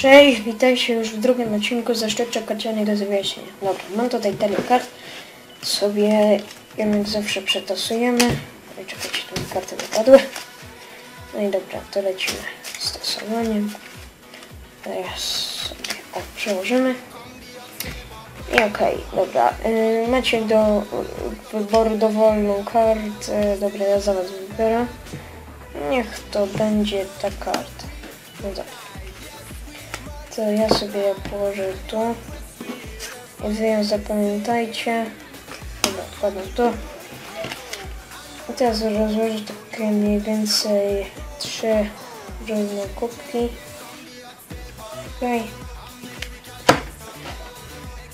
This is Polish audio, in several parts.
Cześć, witajcie już w drugim odcinku zaszczepcza karcianego wyjaśnienia. Dobra, mam tutaj talię kart. Sobie ją jak zawsze przetasujemy. Oj, czekajcie, tu karty wypadły. No i dobra, to lecimy z tasowaniem. Teraz sobie o, przełożymy. I okej, dobra. Y, macie do wyboru dowolną kartę. Dobra, ja za was wybiorę. Niech to będzie ta karta. No dobra. To ja sobie położę tu. I wy zapamiętajcie. Dobra, odkładam tu. I teraz rozłożę takie mniej więcej trzy różne kubki. Okej.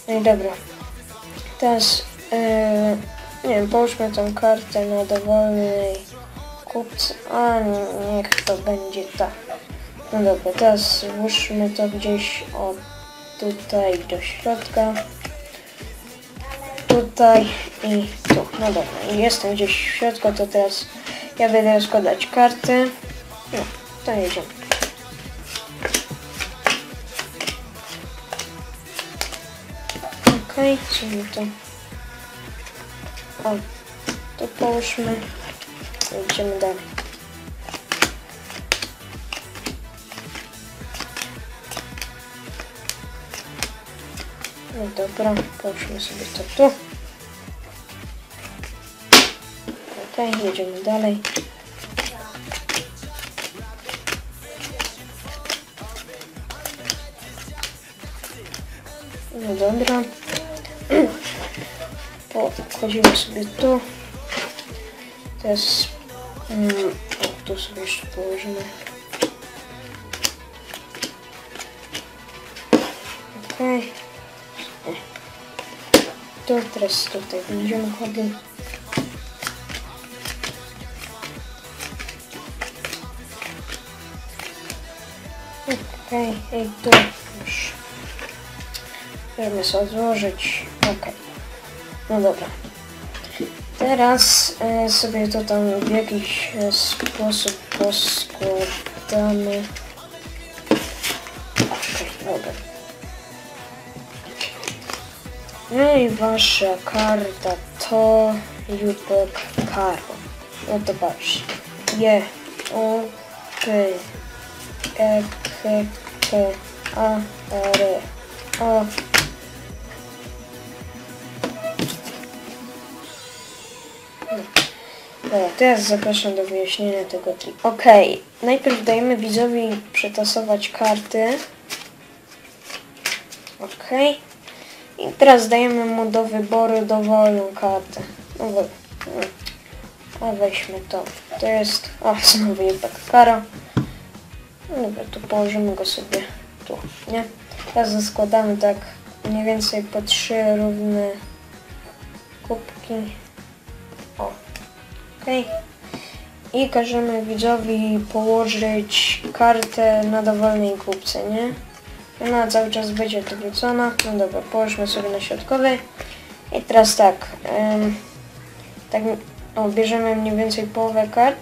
No i dobra. Teraz, yy, nie wiem, połóżmy tą kartę na dowolnej kupce. A niech to będzie ta. No dobra, teraz włóżmy to gdzieś o tutaj do środka. Tutaj i tu. No dobra, jestem gdzieś w środku, to teraz ja będę rozkładać karty. No, to jedziemy. Okej, okay, czyli to... O, to połóżmy. Idziemy dalej. No dobra, połóżmy sobie to tu. Okay, jedziemy dalej. No dobra. Pochodzimy sobie tu. Teraz mm, o, tu sobie jeszcze położymy. Okej. Okay. To teraz tutaj będziemy chodzić. Okej, okay. i tu już. Możemy sobie odłożyć. Ok. No dobra. Teraz e, sobie to tam w jakiś e, sposób poskładamy. Okej, dobra. No i wasza karta to Jupek Karo. No to patrz. Je, O, P, E, K, K, A, R, O, Dobra, teraz zapraszam do wyjaśnienia tego triku. Okay. najpierw dajemy widzowi przetasować karty. Okej. Okay. I teraz dajemy mu do wyboru dowolną kartę. No bo... A weźmy to. To jest... O, znowu jednak kara. No dobra, tu położymy go sobie tu, nie? Teraz składamy tak mniej więcej po trzy równe kubki. O, okej. Okay. I każemy widzowi położyć kartę na dowolnej kubce, nie? Ona cały czas będzie odwrócona. No dobra, połóżmy sobie na środkowej. I teraz tak. Ym, tak o, bierzemy mniej więcej połowę kart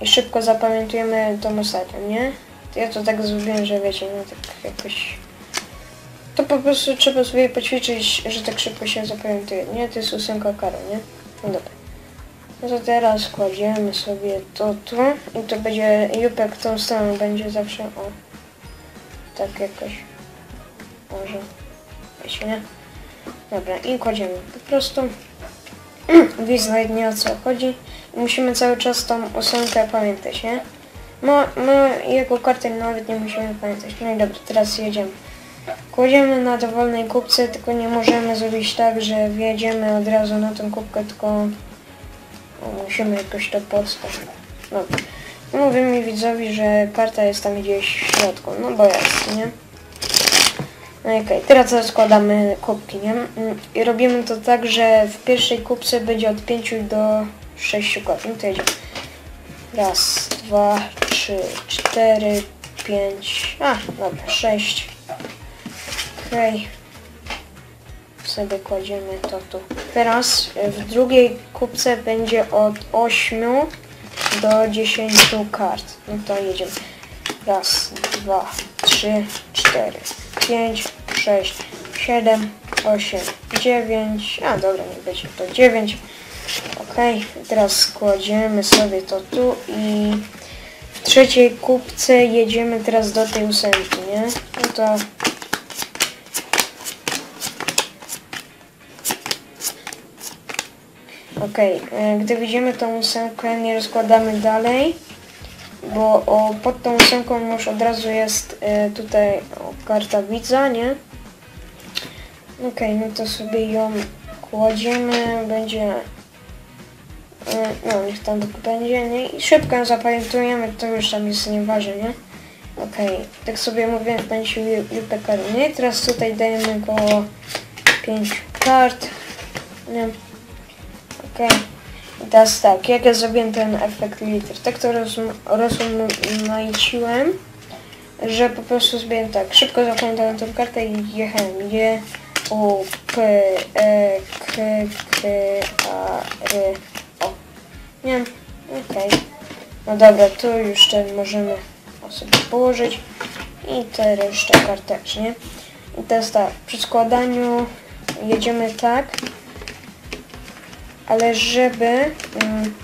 i szybko zapamiętujemy tą ostatnią, nie? Ja to tak zrobiłem, że wiecie, no tak jakoś... To po prostu trzeba sobie poćwiczyć, że tak szybko się zapamiętuje, nie? To jest ósemka karo, nie? No dobra. No to teraz kładziemy sobie to tu i to będzie jupek tą stroną będzie zawsze o tak jakoś może nie dobra i kładziemy po prostu widz nie o co chodzi musimy cały czas tą ósemkę pamiętać nie no, no jego kartę nawet nie musimy pamiętać no i dobra teraz jedziemy kładziemy na dowolnej kubce tylko nie możemy zrobić tak że wjedziemy od razu na tą kubkę tylko Musimy jakoś to postać. No. Mówię mi widzowi, że karta jest tam gdzieś w środku. No bo jest, nie? No okej, okay. teraz rozkładamy kubki, nie? I robimy to tak, że w pierwszej kubce będzie od 5 do 6 kart. No to jedziemy. Raz, dwa, trzy, cztery, pięć, a, dobra, sześć. Okej. Okay sobie kładziemy to tu. Teraz w drugiej kubce będzie od 8 do 10 kart. No to jedziemy. Raz, dwa, trzy, cztery. 4, 5, 6, 7, 8, 9. A dobra, nie będzie to 9. Ok, teraz kładziemy sobie to tu i w trzeciej kubce jedziemy teraz do tej ósemki, nie? No to Okej, e, gdy widzimy tą ósemkę, nie rozkładamy dalej, bo o, pod tą ósemką już od razu jest e, tutaj o, karta widza, nie? Okej, no to sobie ją kładziemy, będzie... e, No, niech tam będzie, nie? I szybko ją zapamiętujemy, to już tam jest nieważne, nie? Okej, tak sobie mówię, będzie Jupek nie? I teraz tutaj dajemy go 5 kart, nie? Okej. I teraz tak, jak ja zrobiłem ten efekt liter, tak to rozumieściłem, że po prostu zrobiłem tak, szybko zapamiętałem tą kartę i jechałem. Je, U, P, E, K, K, A, R, O. Nie okej. No dobra, tu już ten możemy sobie położyć i te resztę kart też, nie? I teraz tak, przy składaniu jedziemy tak, ale żeby mm,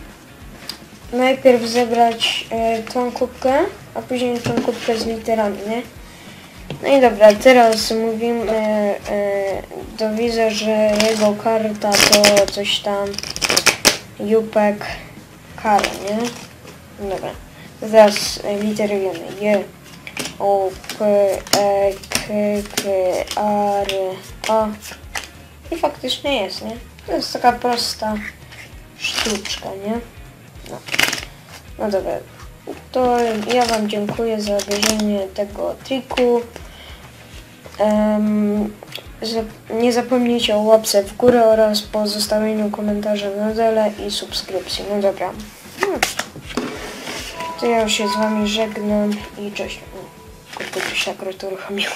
najpierw zebrać e, tą kubkę, a później tą kubkę z literami, nie? No i dobra, teraz mówimy e, do widza, że jego karta to coś tam Jupek Kara, nie? Dobra. Teraz e, literujemy J, O, P, E, K, K, A, R, O. I faktycznie jest, nie? To jest taka prosta sztuczka, nie? No, no dobra. To ja Wam dziękuję za obejrzenie tego triku. Za- nie zapomnijcie o łapce w górę oraz pozostawieniu komentarza na dole i subskrypcji. No dobra. Hmm. To ja już się z Wami żegnam i cześć. Kurde, coś akurat uruchomiło.